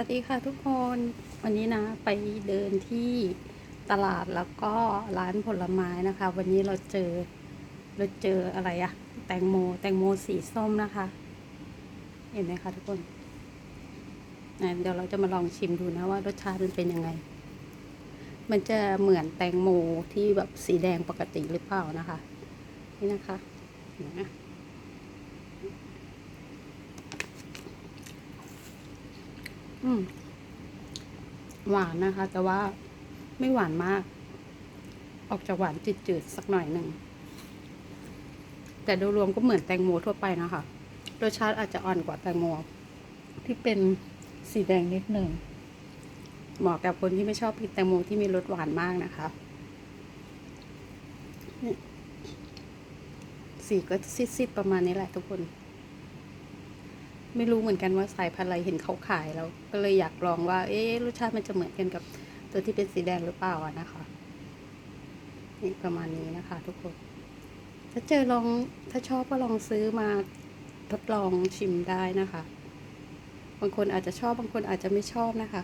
วัสดีค่ะทุกคนวันนี้นะไปเดินที่ตลาดแล้วก็ร้านผลไม้นะคะ วันนี้เราเจอเราเจออะไรอะแตงโม แตงโมสีส้มนะคะ เห็นไหมคะทุกคนนะเดี๋ยวเราจะมาลองชิมดูนะว่ารสชาติมันเป็นยังไง มันจะเหมือนแตงโมที่แบบสีแดงปกติหรือเปล่านะคะ นี่นะคะนไหวานนะคะ แต่ว่าไม่หวานมาก ออกจากหวานจืดๆสักหน่อยหนึ่ง แต่โดยรวมก็เหมือนแตงโมทั่วไปนะคะรสชาติอาจจะอ่อนกว่าแตงโม ที่เป็นสีแดงนิดหนึ่งเหมาะกับคนที่ไม่ชอบกินแตงโมที่มีรสหวานมากนะคะ สีก็ซีดๆประมาณนี้แหละทุกคน ไม่รู้เหมือนกันว่าสายพันธุ์อะไรเห็นเขาขายแล้ว ก็เลยอยากลองว่า เอ๊ะรสชาติมันจะเหมือนกันกับตัวที่เป็นสีแดงหรือเปล่าอะนะคะ นี่ประมาณนี้นะคะ ทุกคน ถ้าเจอลองถ้าชอบก็ลองซื้อมาทดลองชิมได้นะคะ บางคนอาจจะชอบบางคนอาจจะไม่ชอบนะคะ